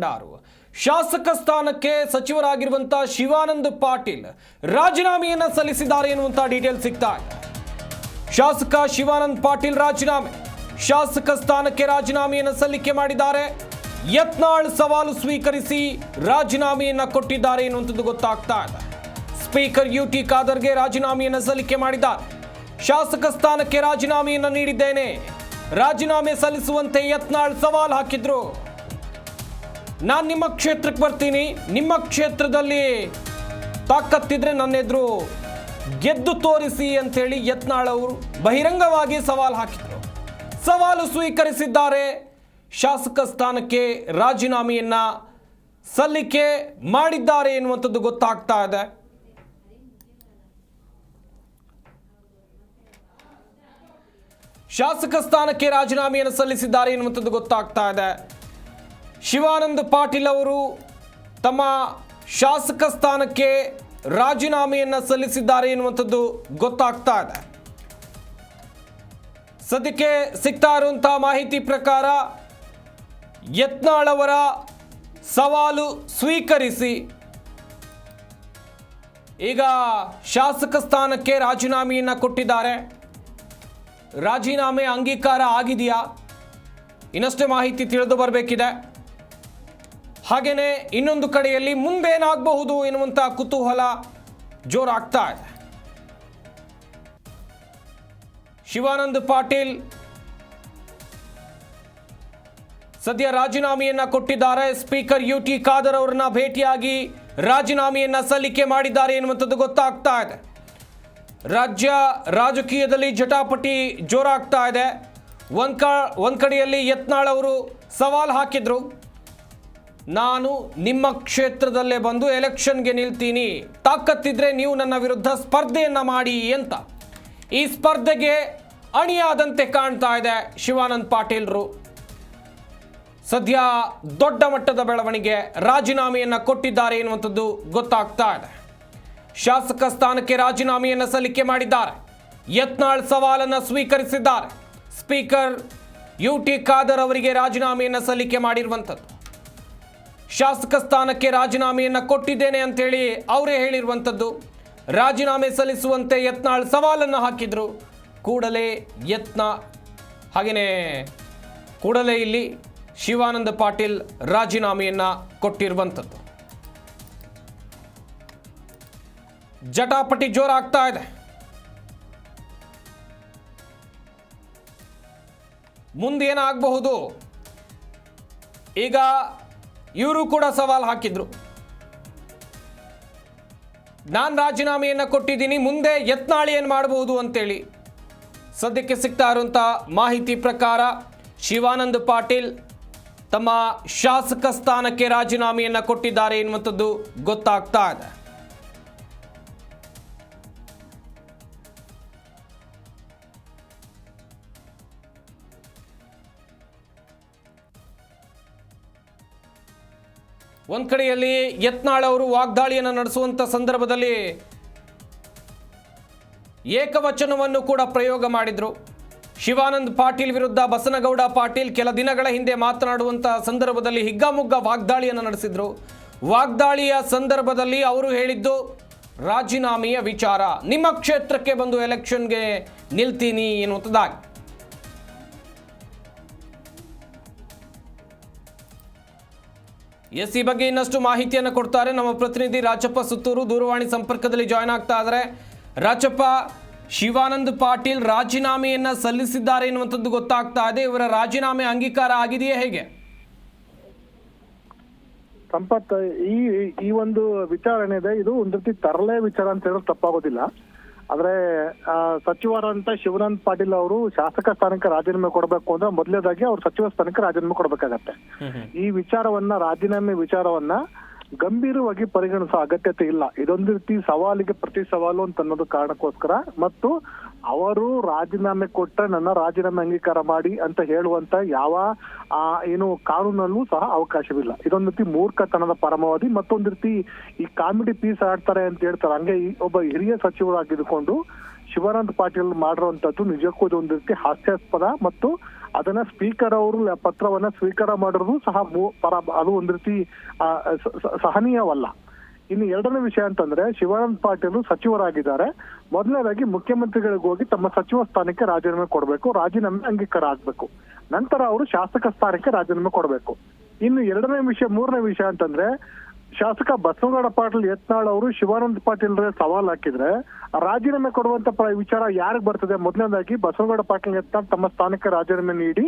ಭಂಡಾರು ಶಾಸಕ ಸ್ಥಾನಕ್ಕೆ ಸಚಿವರಾಗಿರುವಂತಹ ಶಿವಾನಂದ್ ಪಾಟೀಲ್ ರಾಜೀನಾಮೆಯನ್ನ ಸಲ್ಲಿಸಿದ್ದಾರೆ ಎನ್ನುವಂತಹ ಡೀಟೇಲ್ ಸಿಗ್ತಾ ಇದೆ. ಶಾಸಕ ಶಿವಾನಂದ್ ಪಾಟೀಲ್ ರಾಜೀನಾಮೆ. ಶಾಸಕ ಸ್ಥಾನಕ್ಕೆ ರಾಜೀನಾಮೆಯನ್ನು ಸಲ್ಲಿಕೆ ಮಾಡಿದ್ದಾರೆ. ಯತ್ನಾಳ್ ಸವಾಲು ಸ್ವೀಕರಿಸಿ ರಾಜೀನಾಮೆಯನ್ನ ಕೊಟ್ಟಿದ್ದಾರೆ ಎನ್ನುವಂಥದ್ದು ಗೊತ್ತಾಗ್ತಾ ಇದೆ. ಸ್ಪೀಕರ್ ಯು ಟಿ ಖಾದರ್ಗೆ ರಾಜೀನಾಮೆಯನ್ನು ಸಲ್ಲಿಕೆ ಮಾಡಿದ್ದಾರೆ. ಶಾಸಕ ಸ್ಥಾನಕ್ಕೆ ರಾಜೀನಾಮೆಯನ್ನು ನೀಡಿದ್ದೇನೆ. ರಾಜೀನಾಮೆ ಸಲ್ಲಿಸುವಂತೆ ಯತ್ನಾಳ್ ಸವಾಲು ಹಾಕಿದ್ರು. ನಾನು ನಿಮ್ಮ ಕ್ಷೇತ್ರಕ್ಕೆ ಬರ್ತೀನಿ. ನಿಮ್ಮ ಕ್ಷೇತ್ರದಲ್ಲಿ ತಾಕತ್ತಿದ್ರೆ ನನ್ನ ಎದುರು ಗೆದ್ದು ತೋರಿಸಿ ಅಂಥೇಳಿ ಯತ್ನಾಳ್ ಅವರು ಬಹಿರಂಗವಾಗಿ ಸವಾಲು ಹಾಕಿದರು. ಸವಾಲು ಸ್ವೀಕರಿಸಿದ್ದಾರೆ. ಶಾಸಕ ಸ್ಥಾನಕ್ಕೆ ರಾಜೀನಾಮೆಯನ್ನು ಸಲ್ಲಿಕೆ ಮಾಡಿದ್ದಾರೆ ಎನ್ನುವಂಥದ್ದು ಗೊತ್ತಾಗ್ತಾ ಇದೆ. ಶಾಸಕ ಸ್ಥಾನಕ್ಕೆ ರಾಜೀನಾಮೆಯನ್ನು ಸಲ್ಲಿಸಿದ್ದಾರೆ ಎನ್ನುವಂಥದ್ದು ಗೊತ್ತಾಗ್ತಾ ಇದೆ. ಶಿವಾನಂದ ಪಾಟೀಲ್ ಅವರು ತಮ್ಮ ಶಾಸಕ ಸ್ಥಾನಕ್ಕೆ ರಾಜೀನಾಮೆಯನ್ನು ಸಲ್ಲಿಸಿದ್ದಾರೆ ಎನ್ನುವಂಥದ್ದು ಗೊತ್ತಾಗ್ತಾ ಇದೆ. ಸದ್ಯಕ್ಕೆ ಸಿಗ್ತಾ ಇರುವಂತಹ ಮಾಹಿತಿ ಪ್ರಕಾರ ಯತ್ನಾಳ್ ಅವರ ಸವಾಲು ಸ್ವೀಕರಿಸಿ ಈಗ ಶಾಸಕ ಸ್ಥಾನಕ್ಕೆ ರಾಜೀನಾಮೆಯನ್ನು ಕೊಟ್ಟಿದ್ದಾರೆ. ರಾಜೀನಾಮೆ ಅಂಗೀಕಾರ ಆಗಿದೆಯಾ? ಇನ್ನಷ್ಟೇ ಮಾಹಿತಿ ತಿಳಿದು ಬರಬೇಕಿದೆ. ಹಾಗೆಯೇ ಇನ್ನೊಂದು ಕಡೆಯಲ್ಲಿ ಮುಂದೇನಾಗಬಹುದು ಎನ್ನುವಂಥ ಕುತೂಹಲ ಜೋರಾಗ್ತಾ ಇದೆ. ಶಿವಾನಂದ್ ಪಾಟೀಲ್ ಸದ್ಯ ರಾಜೀನಾಮೆಯನ್ನ ಕೊಟ್ಟಿದ್ದಾರೆ. ಸ್ಪೀಕರ್ ಯು ಟಿ ಖಾದರ್ ಅವರನ್ನ ಭೇಟಿಯಾಗಿ ರಾಜೀನಾಮೆಯನ್ನ ಸಲ್ಲಿಕೆ ಮಾಡಿದ್ದಾರೆ ಎನ್ನುವಂಥದ್ದು ಗೊತ್ತಾಗ್ತಾ ಇದೆ. ರಾಜ್ಯ ರಾಜಕೀಯದಲ್ಲಿ ಜಟಾಪಟಿ ಜೋರಾಗ್ತಾ ಇದೆ. ಒಂದು ಕಡೆಯಲ್ಲಿ ಯತ್ನಾಳ್ ಅವರು ಸವಾಲ್ ಹಾಕಿದ್ರು. ನಾನು ನಿಮ್ಮ ಕ್ಷೇತ್ರದಲ್ಲೇ ಬಂದು ಎಲೆಕ್ಷನ್ಗೆ ನಿಲ್ತೀನಿ. ತಾಕತ್ತಿದ್ರೆ ನೀವು ನನ್ನ ವಿರುದ್ಧ ಸ್ಪರ್ಧೆಯನ್ನ ಮಾಡಿ ಅಂತ. ಈ ಸ್ಪರ್ಧೆಗೆ ಅಣಿಯಾದಂತೆ ಕಾಣ್ತಾ ಇದೆ ಶಿವಾನಂದ್ ಪಾಟೀಲ್ರು. ಸದ್ಯ ದೊಡ್ಡ ಮಟ್ಟದ ಬೆಳವಣಿಗೆ ರಾಜೀನಾಮೆಯನ್ನು ಕೊಟ್ಟಿದ್ದಾರೆ ಎನ್ನುವಂಥದ್ದು ಗೊತ್ತಾಗ್ತಾ ಇದೆ. ಶಾಸಕ ಸ್ಥಾನಕ್ಕೆ ರಾಜೀನಾಮೆಯನ್ನು ಸಲ್ಲಿಕೆ ಮಾಡಿದ್ದಾರೆ. ಯತ್ನಾಳ್ ಸವಾಲನ್ನು ಸ್ವೀಕರಿಸಿದ್ದಾರೆ. ಸ್ಪೀಕರ್ ಯು ಟಿ ಖಾದರ್ ಅವರಿಗೆ ರಾಜೀನಾಮೆಯನ್ನು ಸಲ್ಲಿಕೆ ಮಾಡಿರುವಂಥದ್ದು. ಶಾಸಕ ಸ್ಥಾನಕ್ಕೆ ರಾಜೀನಾಮೆಯನ್ನು ಕೊಟ್ಟಿದ್ದೇನೆ ಅಂತೇಳಿ ಅವರೇ ಹೇಳಿರುವಂಥದ್ದು. ರಾಜೀನಾಮೆ ಸಲ್ಲಿಸುವಂತೆ ಯತ್ನಾಳ್ ಸವಾಲನ್ನು ಹಾಕಿದರು. ಕೂಡಲೇ ಯತ್ನ ಹಾಗೆಯೇ ಕೂಡಲೇ ಇಲ್ಲಿ ಶಿವಾನಂದ ಪಾಟೀಲ್ ರಾಜೀನಾಮೆಯನ್ನು ಕೊಟ್ಟಿರುವಂಥದ್ದು. ಜಟಾಪಟಿ ಜೋರಾಗ್ತಾ ಇದೆ. ಮುಂದೇನಾಗಬಹುದು? ಈಗ ಇವರು ಕೂಡ ಸವಾಲು ಹಾಕಿದ್ರು. ನಾನು ರಾಜೀನಾಮೆಯನ್ನು ಕೊಟ್ಟಿದ್ದೀನಿ, ಮುಂದೆ ಯತ್ನಾಳಿ ಏನು ಮಾಡಬಹುದು ಅಂತೇಳಿ. ಸದ್ಯಕ್ಕೆ ಸಿಗ್ತಾ ಇರುವಂಥ ಮಾಹಿತಿ ಪ್ರಕಾರ ಶಿವಾನಂದ ಪಾಟೀಲ್ ತಮ್ಮ ಶಾಸಕ ಸ್ಥಾನಕ್ಕೆ ರಾಜೀನಾಮೆಯನ್ನು ಕೊಟ್ಟಿದ್ದಾರೆ ಎನ್ನುವಂಥದ್ದು ಗೊತ್ತಾಗ್ತಾ ಇದೆ. ಒಂದ್ ಕಡೆಯಲ್ಲಿ ಯತ್ನಾಳ್ ಅವರು ವಾಗ್ದಾಳಿಯನ್ನು ನಡೆಸುವಂತ ಸಂದರ್ಭದಲ್ಲಿ ಏಕವಚನವನ್ನು ಕೂಡ ಪ್ರಯೋಗ ಮಾಡಿದ್ರು. ಶಿವಾನಂದ್ ಪಾಟೀಲ್ ವಿರುದ್ಧ ಬಸನಗೌಡ ಪಾಟೀಲ್ ಕೆಲ ದಿನಗಳ ಹಿಂದೆ ಮಾತನಾಡುವಂತ ಸಂದರ್ಭದಲ್ಲಿ ಹಿಗ್ಗಾಮುಗ್ಗ ವಾಗ್ದಾಳಿಯನ್ನು ನಡೆಸಿದ್ರು. ವಾಗ್ದಾಳಿಯ ಸಂದರ್ಭದಲ್ಲಿ ಅವರು ಹೇಳಿದ್ದು, ರಾಜೀನಾಮೆಯ ವಿಚಾರ. ನಿಮ್ಮ ಕ್ಷೇತ್ರಕ್ಕೆ ಬಂದು ಎಲೆಕ್ಷನ್ಗೆ ನಿಲ್ತೀನಿ ಎನ್ನುವಂಥದ್ದಾಗಿ. ಎಸ್ ಈ ಬಗ್ಗೆ ಇನ್ನಷ್ಟು ಮಾಹಿತಿಯನ್ನು ಕೊಡ್ತಾರೆ ನಮ್ಮ ಪ್ರತಿನಿಧಿ ರಾಜಪ್ಪ ಸುತ್ತೂರು ದೂರವಾಣಿ ಸಂಪರ್ಕದಲ್ಲಿ ಜಾಯ್ನ್ ಆಗ್ತಾ ಇದ್ದಾರೆ ರಾಜಪ್ಪ, ಶಿವಾನಂದ್ ಪಾಟೀಲ್ ರಾಜೀನಾಮೆಯನ್ನು ಸಲ್ಲಿಸಿದ್ದಾರೆ ಎನ್ನುವಂಥದ್ದು ಗೊತ್ತಾಗ್ತಾ ಇದೆ. ಇವರ ರಾಜೀನಾಮೆ ಅಂಗೀಕಾರ ಆಗಿದೆಯೇ ಹೇಗೆ? ಸಂಪತ್ ಈ ಈ ಒಂದು ವಿಚಾರ ಏನಿದೆ ಇದು ಒಂದು ರೀತಿ ತರಲೆ ವಿಚಾರ ಅಂತ ಹೇಳೋದು ತಪ್ಪಾಗೋದಿಲ್ಲ. ಆದ್ರೆ ಆ, ಸಚಿವರಂತ ಶಿವನಂದ್ ಪಾಟೀಲ್ ಅವರು ಶಾಸಕ ಸ್ಥಾನಕ್ಕೆ ರಾಜೀನಾಮೆ ಕೊಡಬೇಕು ಅಂದ್ರೆ ಮೊದಲೇದಾಗಿ ಅವ್ರು ಸಚಿವ ಸ್ಥಾನಕ್ಕೆ ರಾಜೀನಾಮೆ ಕೊಡಬೇಕಾಗತ್ತೆ. ಈ ವಿಚಾರವನ್ನ ರಾಜೀನಾಮೆ ವಿಚಾರವನ್ನ ಗಂಭೀರವಾಗಿ ಪರಿಗಣಿಸೋ ಅಗತ್ಯತೆ ಇಲ್ಲ. ಇದೊಂದು ರೀತಿ ಸವಾಲಿಗೆ ಪ್ರತಿ ಸವಾಲು ಅಂತ ಅನ್ನೋದು ಕಾರಣಕ್ಕೋಸ್ಕರ ಮತ್ತು ಅವರು ರಾಜೀನಾಮೆ ಕೊಟ್ಟ ನನ್ನ ರಾಜೀನಾಮೆ ಅಂಗೀಕಾರ ಮಾಡಿ ಅಂತ ಹೇಳುವಂತ ಯಾವ ಏನು ಕಾನೂನಲ್ಲೂ ಸಹ ಅವಕಾಶವಿಲ್ಲ. ಇದೊಂದು ರೀತಿ ಮೂರ್ಖತನದ ಪರಮಾವಧಿ ಮತ್ತೊಂದು ರೀತಿ ಈ ಕಾಮಿಡಿ ಪೀಸ್ ಆಡ್ತಾರೆ ಅಂತ ಹೇಳ್ತಾರೆ. ಹಂಗೆ ಒಬ್ಬ ಹಿರಿಯ ಸಚಿವರಾಗಿದ್ದುಕೊಂಡು ಶಿವಾನಂದ ಪಾಟೀಲ್ ಮಾಡಿರುವಂತದ್ದು ನಿಜಕ್ಕೂ ಒಂದು ರೀತಿ ಹಾಸ್ಯಾಸ್ಪದ ಮತ್ತು ಅದನ್ನ ಸ್ಪೀಕರ್ ಅವರು ಪತ್ರವನ್ನ ಸ್ವೀಕಾರ ಮಾಡಿರೋದು ಸಹ ಪರ ಅದು ಒಂದು ರೀತಿ ಸಹನೀಯವಲ್ಲ. ಇನ್ನು ಎರಡನೇ ವಿಷಯ ಅಂತಂದ್ರೆ ಶಿವಾನಂದ ಪಾಟೀಲ್ ಸಚಿವರಾಗಿದ್ದಾರೆ. ಮೊದಲನೇದಾಗಿ ಮುಖ್ಯಮಂತ್ರಿಗಳಿಗೆ ಹೋಗಿ ತಮ್ಮ ಸಚಿವ ಸ್ಥಾನಕ್ಕೆ ರಾಜೀನಾಮೆ ಕೊಡಬೇಕು, ರಾಜೀನಾಮೆ ಅಂಗೀಕಾರ ಆಗ್ಬೇಕು. ನಂತರ ಅವರು ಶಾಸಕ ಸ್ಥಾನಕ್ಕೆ ರಾಜೀನಾಮೆ ಕೊಡಬೇಕು. ಇನ್ನು ಎರಡನೇ ವಿಷಯ, ಮೂರನೇ ವಿಷಯ ಅಂತಂದ್ರೆ ಶಾಸಕ ಬಸವಗೌಡ ಪಾಟೀಲ್ ಯತ್ನಾಳ್ ಅವರು ಶಿವಾನಂದ ಪಾಟೀಲ್ ಸವಾಲ್ ಹಾಕಿದ್ರೆ, ರಾಜೀನಾಮೆ ಕೊಡುವಂತ ವಿಚಾರ ಯಾರಿಗ್ ಬರ್ತದೆ? ಮೊದಲನೇದಾಗಿ ಬಸವಗೌಡ ಪಾಟೀಲ್ ಯತ್ನಾಳ್ ತಮ್ಮ ಸ್ಥಾನಕ್ಕೆ ರಾಜೀನಾಮೆ ನೀಡಿ,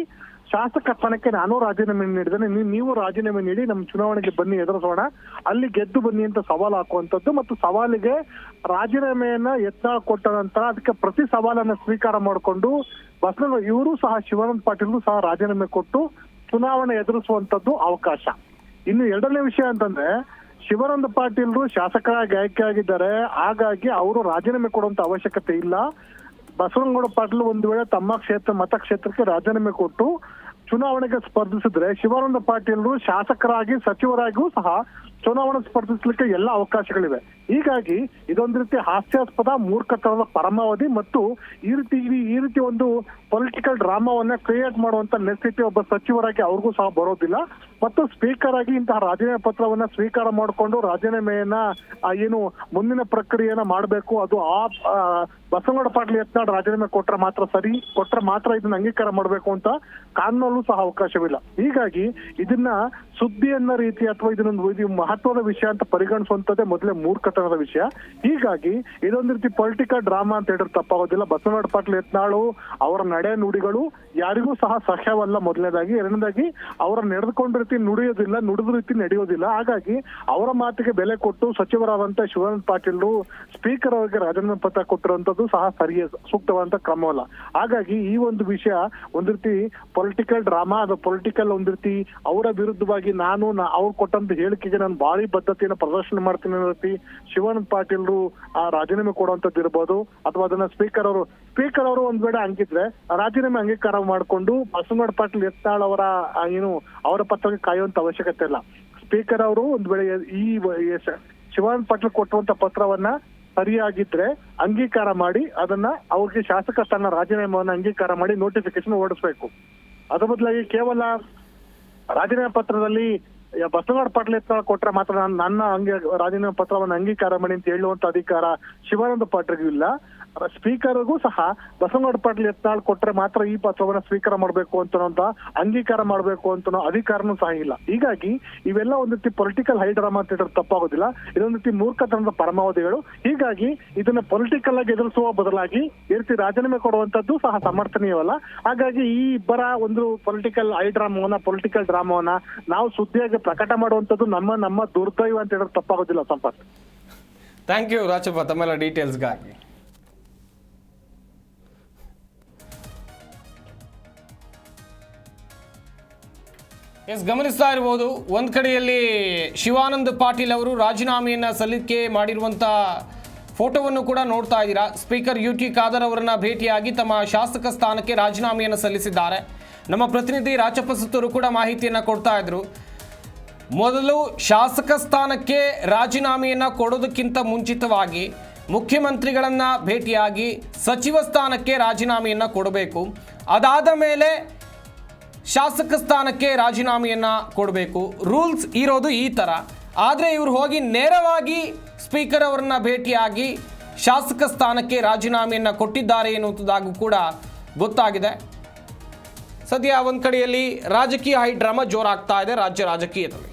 ಶಾಸಕ ಸ್ಥಾನಕ್ಕೆ ನಾನು ರಾಜೀನಾಮೆ ನೀಡಿದ್ದೇನೆ. ನೀವು ರಾಜೀನಾಮೆ ನೀಡಿ ನಮ್ಮ ಚುನಾವಣೆಗೆ ಬನ್ನಿ, ಎದುರಿಸೋಣ. ಅಲ್ಲಿ ಗೆದ್ದು ಬನ್ನಿ ಅಂತ ಸವಾಲು ಹಾಕುವಂತದ್ದು ಮತ್ತು ಸವಾಲಿಗೆ ರಾಜೀನಾಮೆಯನ್ನ ಯತ್ನಾಳ್ ಕೊಟ್ಟ ನಂತರ ಅದಕ್ಕೆ ಪ್ರತಿ ಸವಾಲನ್ನ ಸ್ವೀಕಾರ ಮಾಡಿಕೊಂಡು ಬಸವ ಇವರು ಸಹ ಶಿವಾನಂದ ಪಾಟೀಲ್ ಸಹ ರಾಜೀನಾಮೆ ಕೊಟ್ಟು ಚುನಾವಣೆ ಎದುರಿಸುವಂತದ್ದು ಅವಕಾಶ. ಇನ್ನು ಎರಡನೇ ವಿಷಯ ಅಂತಂದ್ರೆ ಶಿವಾನಂದ ಪಾಟೀಲ್ರು ಶಾಸಕರಾಗಿ ಆಯ್ಕೆ ಆಗಿದ್ದಾರೆ ಹಾಗಾಗಿ ಅವರು ರಾಜೀನಾಮೆ ಕೊಡುವಂತ ಅವಶ್ಯಕತೆ ಇಲ್ಲ. ಬಸವನಗೌಡ ಪಾಟೀಲ್ ಒಂದು ವೇಳೆ ತಮ್ಮ ಕ್ಷೇತ್ರ ಮತಕ್ಷೇತ್ರಕ್ಕೆ ರಾಜೀನಾಮೆ ಕೊಟ್ಟು ಚುನಾವಣೆಗೆ ಸ್ಪರ್ಧಿಸಿದ್ರೆ ಶಿವಾನಂದ ಪಾಟೀಲ್ರು ಶಾಸಕರಾಗಿ, ಸಚಿವರಾಗಿಯೂ ಸಹ ಚುನಾವಣೆ ಸ್ಪರ್ಧಿಸಲಿಕ್ಕೆ ಎಲ್ಲ ಅವಕಾಶಗಳಿವೆ. ಹೀಗಾಗಿ ಇದೊಂದು ರೀತಿ ಹಾಸ್ಯಾಸ್ಪದ ಮೂರ್ಖತನದ ಪರಮಾವಧಿ ಮತ್ತು ಈ ರೀತಿ ಈ- ರೀತಿ ಒಂದು ಪೊಲಿಟಿಕಲ್ ಡ್ರಾಮಾವನ್ನ ಕ್ರಿಯೇಟ್ ಮಾಡುವಂತ ನೆಸ್ಥಿತಿ ಒಬ್ಬ ಸಚಿವರಾಗಿ ಅವ್ರಿಗೂ ಸಹ ಬರೋದಿಲ್ಲ. ಮತ್ತು ಸ್ಪೀಕರ್ ಆಗಿ ಇಂತಹ ರಾಜೀನಾಮೆ ಪತ್ರವನ್ನ ಸ್ವೀಕಾರ ಮಾಡಿಕೊಂಡು ರಾಜೀನಾಮೆಯನ್ನ ಏನು ಮುಂದಿನ ಪ್ರಕ್ರಿಯೆಯನ್ನ ಮಾಡಬೇಕು, ಅದು ಆ ಬಸವಗೌಡ ಪಾಟೀಲ್ ಯತ್ನಾಡ್ ರಾಜೀನಾಮೆ ಕೊಟ್ರೆ ಮಾತ್ರ ಸರಿ, ಕೊಟ್ರೆ ಮಾತ್ರ ಇದನ್ನ ಅಂಗೀಕಾರ ಮಾಡಬೇಕು ಅಂತ ಕಾನೂನಲ್ಲೂ ಸಹ ಅವಕಾಶವಿಲ್ಲ. ಹೀಗಾಗಿ ಇದನ್ನ ಸುದ್ದಿ ಅನ್ನೋ ರೀತಿ ಅಥವಾ ಇದನ್ನೊಂದು ಇದು ಮಹತ್ವದ ವಿಷಯ ಅಂತ ಪರಿಗಣಿಸುವಂತದ್ದೇ ಮೊದಲೇ ಮೂರ್ಖತನದ ವಿಷಯ. ಹೀಗಾಗಿ ಇದೊಂದು ರೀತಿ ಪೊಲಿಟಿಕಲ್ ಡ್ರಾಮಾ ಅಂತ ಹೇಳಿದ್ರೆ ತಪ್ಪಾಗೋದಿಲ್ಲ. ಬಸವಗೌಡ ಪಾಟೀಲ್ ಯತ್ನಾಳು, ಅವರ ನಡೆ ನುಡಿಗಳು ಯಾರಿಗೂ ಸಹ ಸಹ್ಯವಲ್ಲ ಮೊದಲನೇದಾಗಿ. ಎರಡನೇದಾಗಿ ಅವರ ನಡೆದುಕೊಂಡ ರೀತಿ ನುಡಿಯೋದಿಲ್ಲ, ನುಡಿದ ರೀತಿ ನಡೆಯೋದಿಲ್ಲ. ಹಾಗಾಗಿ ಅವರ ಮಾತಿಗೆ ಬೆಲೆ ಕೊಟ್ಟು ಸಚಿವರಾದಂತ ಶಿವಾನಂದ ಪಾಟೀಲ್ರು ಸ್ಪೀಕರ್ ಅವರಿಗೆ ರಾಜೀನಾಮೆ ಪತ್ರ ಕೊಟ್ಟಿರುವಂತದ್ದು ಸಹ ಸರಿಯ, ಸೂಕ್ತವಾದಂತ ಕ್ರಮವಲ್ಲ. ಹಾಗಾಗಿ ಈ ಒಂದು ವಿಷಯ ಒಂದ್ ರೀತಿ ಪೊಲಿಟಿಕಲ್ ಡ್ರಾಮಾ, ಅದು ಪೊಲಿಟಿಕಲ್ ಒಂದ್ ರೀತಿ ಅವರ ವಿರುದ್ಧವಾಗಿ ನಾನು ಅವ್ರು ಕೊಟ್ಟಂತ ಹೇಳಿಕೆಗೆ ನಾನು ಬಾಳಿ ಬದ್ಧತೆಯನ್ನು ಪ್ರದರ್ಶನ ಮಾಡ್ತೀನಿ ಅನ್ನೋ ರೀತಿ ಶಿವಾನಂದ ಪಾಟೀಲ್ರು ಆ ರಾಜೀನಾಮೆ ಕೊಡುವಂತದ್ದು ಇರ್ಬೋದು, ಅಥವಾ ಅದನ್ನ ಸ್ಪೀಕರ್ ಅವರು ಸ್ಪೀಕರ್ ಅವರು ಒಂದ್ ವೇಳೆ ಹಂಗಿದ್ರೆ ರಾಜೀನಾಮೆ ಅಂಗೀಕಾರ ಮಾಡಿಕೊಂಡು ಬಸವನಗೌಡ ಪಾಟೀಲ್ ಎತ್ತಾಳ್ ಅವರ ಏನು ಅವರ ಪತ್ರಕ್ಕೆ ಕಾಯುವಂತ ಅವಶ್ಯಕತೆ ಇಲ್ಲ. ಸ್ಪೀಕರ್ ಅವರು ಒಂದ್ ವೇಳೆ ಈ ಶಿವಾನಂದ ಪಾಟೀಲ್ ಕೊಟ್ಟುವಂತ ಪತ್ರವನ್ನ ಸರಿಯಾಗಿದ್ರೆ ಅಂಗೀಕಾರ ಮಾಡಿ ಅದನ್ನ ಅವ್ರಿಗೆ ಶಾಸಕ ಸ್ಥಾನ ರಾಜೀನಾಮೆವನ್ನ ಅಂಗೀಕಾರ ಮಾಡಿ ನೋಟಿಫಿಕೇಶನ್ ಓಡಿಸ್ಬೇಕು ಅದ್ರ ಬದಲಾಗಿ ಕೇವಲ ರಾಜೀನಾಮೆ ಪತ್ರದಲ್ಲಿ ಬಸವಗೌಡ ಪಾಟೀಲ್ ಕೊಟ್ರೆ ಮಾತ್ರ ನಾನು ನನ್ನ ಅಂಗೀ ರಾಜೀನಾಮೆ ಪತ್ರವನ್ನು ಅಂಗೀಕಾರ ಮಾಡಿ ಅಂತ ಹೇಳುವಂತ ಅಧಿಕಾರ ಶಿವಾನಂದ ಪಾಟೀಲ್ಗೂ ಇಲ್ಲ. ಸ್ಪೀಕರ್ಗೂ ಸಹ ಬಸವನಗೌಡ ಪಾಟೀಲ್ ಯತ್ನಾಳ್ ಕೊಟ್ರೆ ಮಾತ್ರ ಈ ಪತ್ರವನ್ನ ಸ್ವೀಕಾರ ಮಾಡಬೇಕು ಅಂತ, ಅಂಗೀಕಾರ ಮಾಡಬೇಕು ಅಂತ ಅಧಿಕಾರನೂ ಸಹ ಇಲ್ಲ. ಹೀಗಾಗಿ ಇವೆಲ್ಲ ಒಂದು ರೀತಿ ಪೊಲಿಟಿಕಲ್ ಹೈಡ್ರಾಮಾ ಅಂತ ಹೇಳಿದ್ರೆ ತಪ್ಪಾಗೋದಿಲ್ಲ. ಇದೊಂದು ರೀತಿ ಮೂರ್ಖತನದ ಪರಮಾವಧಿಗಳು. ಹೀಗಾಗಿ ಇದನ್ನ ಪೊಲಿಟಿಕಲ್ ಆಗಿ ಎದುರಿಸುವ ಬದಲಾಗಿ ಈ ರೀತಿ ರಾಜೀನಾಮೆ ಕೊಡುವಂತದ್ದು ಸಹ ಸಮರ್ಥನೀಯವಲ್ಲ. ಹಾಗಾಗಿ ಈ ಇಬ್ಬರ ಒಂದು ಪೊಲಿಟಿಕಲ್ ಹೈಡ್ರಾಮವನ್ನ ಪೊಲಿಟಿಕಲ್ ಡ್ರಾಮವನ್ನ ನಾವು ಸುದ್ದಿಯಾಗಿ ಪ್ರಕಟ ಮಾಡುವಂತದ್ದು ನಮ್ಮ ನಮ್ಮ ದುರ್ದೈವ ಅಂತ ಹೇಳಿದ್ರೆ ತಪ್ಪಾಗೋದಿಲ್ಲ ಸಂಪತ್. ಥ್ಯಾಂಕ್ ಯು ರಾಜಪ್ಪ, ತಮ್ಮೆಲ್ಲ ಡೀಟೇಲ್ಸ್ಗಾಗಿ ಎಸ್, ಗಮನಿಸ್ತಾ ಇರ್ಬೋದು. ಒಂದು ಕಡೆಯಲ್ಲಿ ಶಿವಾನಂದ ಪಾಟೀಲ್ ಅವರು ರಾಜೀನಾಮೆಯನ್ನು ಸಲ್ಲಿಕೆ ಮಾಡಿರುವಂಥ ಫೋಟೋವನ್ನು ಕೂಡ ನೋಡ್ತಾ ಇದ್ದೀರಾ. ಸ್ಪೀಕರ್ ಯು ಟಿ ಖಾದರ್ ಅವರನ್ನು ಭೇಟಿಯಾಗಿ ತಮ್ಮ ಶಾಸಕ ಸ್ಥಾನಕ್ಕೆ ರಾಜೀನಾಮೆಯನ್ನು ಸಲ್ಲಿಸಿದ್ದಾರೆ. ನಮ್ಮ ಪ್ರತಿನಿಧಿ ರಾಜಪ್ಪ ಕೂಡ ಮಾಹಿತಿಯನ್ನು ಕೊಡ್ತಾ ಇದ್ರು. ಮೊದಲು ಶಾಸಕ ಸ್ಥಾನಕ್ಕೆ ರಾಜೀನಾಮೆಯನ್ನು ಕೊಡೋದಕ್ಕಿಂತ ಮುಂಚಿತವಾಗಿ ಮುಖ್ಯಮಂತ್ರಿಗಳನ್ನು ಭೇಟಿಯಾಗಿ ಸಚಿವ ಸ್ಥಾನಕ್ಕೆ ರಾಜೀನಾಮೆಯನ್ನು ಕೊಡಬೇಕು. ಅದಾದ ಮೇಲೆ ಶಾಸಕ ಸ್ಥಾನಕ್ಕೆ ರಾಜೀನಾಮೆಯನ್ನು ಕೊಡಬೇಕು. ರೂಲ್ಸ್ ಇರೋದು ಈ ಥರ ಆದರೆ ಇವರು ಹೋಗಿ ನೇರವಾಗಿ ಸ್ಪೀಕರ್ ಅವರನ್ನ ಭೇಟಿಯಾಗಿ ಶಾಸಕ ಸ್ಥಾನಕ್ಕೆ ರಾಜೀನಾಮೆಯನ್ನು ಕೊಟ್ಟಿದ್ದಾರೆ ಎನ್ನುವಂಥದ್ದಾಗೂ ಕೂಡ ಗೊತ್ತಾಗಿದೆ. ಸದ್ಯ ಒಂದು ಕಡೆಯಲ್ಲಿ ರಾಜಕೀಯ ಹೈ ಡ್ರಾಮಾ ಜೋರಾಗ್ತಾ ಇದೆ ರಾಜ್ಯ ರಾಜಕೀಯದಲ್ಲಿ.